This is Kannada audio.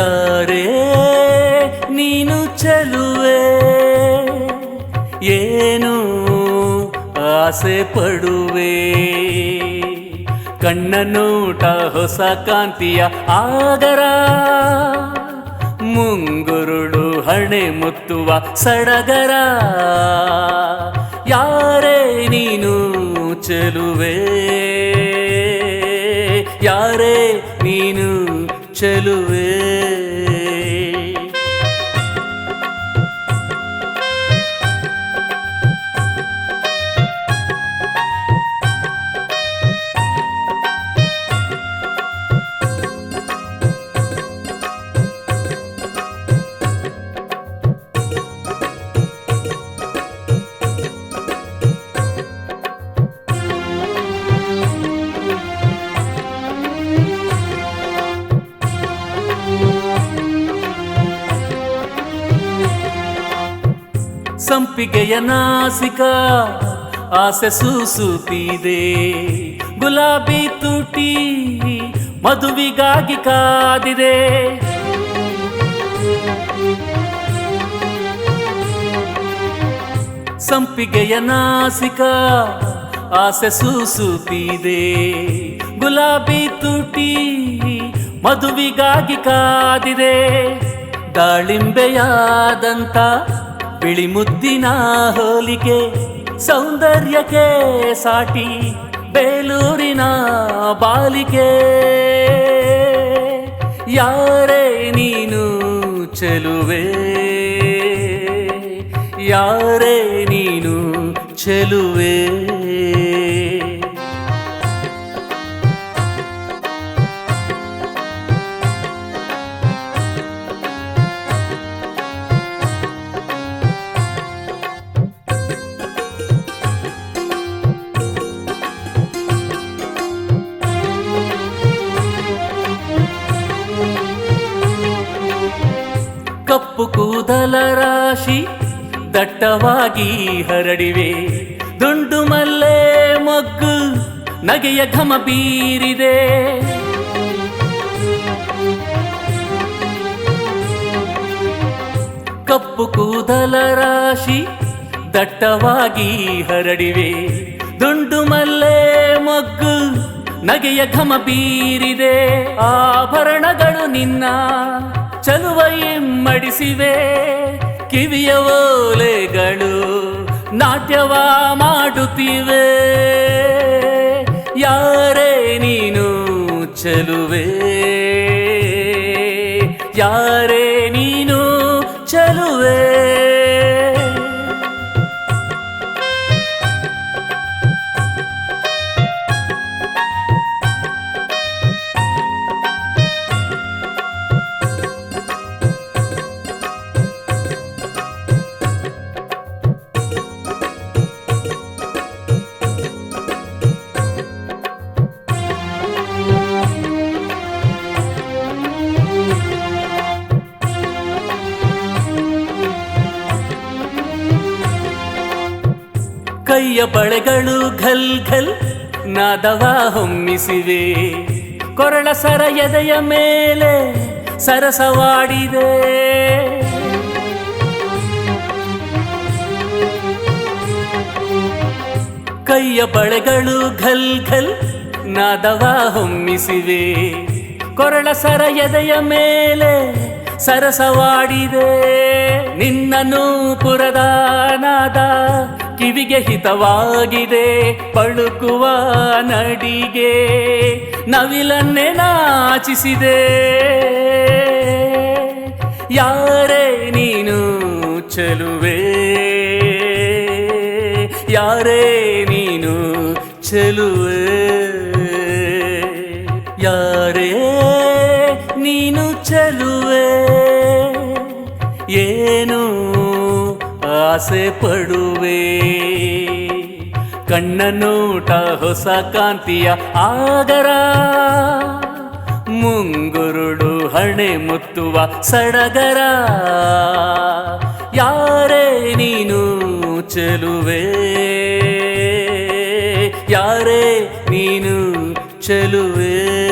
ಯಾರೇ ನೀನು ಚೆಲುವೆ, ಏನು ಆಸೆ ಪಡುವೆ. ಕಣ್ಣ ನೋಟ ಹೊಸ ಕಾಂತಿಯ ಆಗರ, ಮುಂಗುರುಳು ಹಣೆ ಮುತ್ತುವ ಸಡಗರ. ಯಾರೇ ನೀನು ಚೆಲುವೆ, ಯಾರೇ ನೀನು ಚೆಲುವೆ. ಸಂಪಿಗೆಯ ನಾಸಿಕ, ಆಸೆ ಸೂಸುತ್ತಿದೆ. ಗುಲಾಬಿ ತುಟಿ ಮದುವಿಗಾಗಿ ಕಾದಿದೆ. ಸಂಪಿಗೆಯ ನಾಸಿಕ, ಆಸೆ ಸೂಸುತ್ತಿದೆ. ಗುಲಾಬಿ ತುಟಿ ಮದುವಿಗಾಗಿ ಕಾದಿದೆ. ದಾಳಿಂಬೆಯಾದಂತ ಬಿಳಿ ಮುದ್ದಿನ ಹೋಲಿಕೆ ಸೌಂದರ್ಯಕ್ಕೆ ಸಾಟಿ ಬೇಲೂರಿನ ಬಾಲಿಕೆ. ಯಾರೇ ನೀನು ಚೆಲುವೆ ಯಾರೇ ನೀನು ಚೆಲುವೆ. ರಾಶಿ ದಟ್ಟವಾಗಿ ಹರಡಿವೆ. ದುಂಡು ಮಲ್ಲೆ ಮೊಗ್ಗು ನಗೆಯ ಘಮ ಬೀರಿದೆ. ಕಪ್ಪು ಕೂದಲ ರಾಶಿ ದಟ್ಟವಾಗಿ ಹರಡಿವೆ. ದುಂಡು ಮಲ್ಲೆ ಮೊಗ್ಗು ನಗೆಯ ಘಮ ಬೀರಿದೆ. ಆಭರಣಗಳು ನಿನ್ನ ಚಲುವ ಇಮ್ಮಡಿಸಿವೆ ಕಿವಿಯ ಓಲೆಗಳು ನಾಟ್ಯವ ಮಾಡುತ್ತಿವೆ. ಯಾರೇ ನೀನು ಚಲುವೆ? ಯಾರೇ ನೀನು ಚೆಲುವೆ? ಕೈಯ ಬಳೆಗಳು ಘಲ್ ಘಲ್ ನಾದವ ಹೊಮ್ಮಿಸಿವೆ. ಕೊರಳ ಸರ ಎದೆಯ ಮೇಲೆ ಸರಸವಾಡಿದೆ. ಕೈಯ ಬಳೆಗಳು ಘಲ್ ಘಲ್ ನಾದವ ಹೊಮ್ಮಿಸಿವೆ. ಕೊರಳ ಸರ ಎದೆಯ ಮೇಲೆ ಸರಸವಾಡಿದೆ. ನಿನ್ನನು ಪುರದ ನಾದ ಕಿವಿಗೆ ಹಿತವಾಗಿದೆ, ಪಳುಕುವ ನಡಿಗೆ ನವಿಲನ್ನೇ ನಾಚಿಸಿದೆ. ಯಾರೇ ನೀನು ಚೆಲುವೆ? ಯಾರೇ ನೀನು ಚೆಲುವೆ? ಯಾರೇ ನೀನು ಚೆಲುವೆ? ಏನು ಆಸೆ ಪಡುವೆ ಕಣ್ಣ ನೋಟ ಹೊಸ ಕಾಂತಿಯ ಆಗರ. ಮುಂಗುರುಡು ಹಣೆ ಮುತ್ತುವ ಸಡಗರ. ಯಾರೇ ನೀನು ಚೆಲುವೆ. ಯಾರೇ ನೀನು ಚೆಲುವೆ.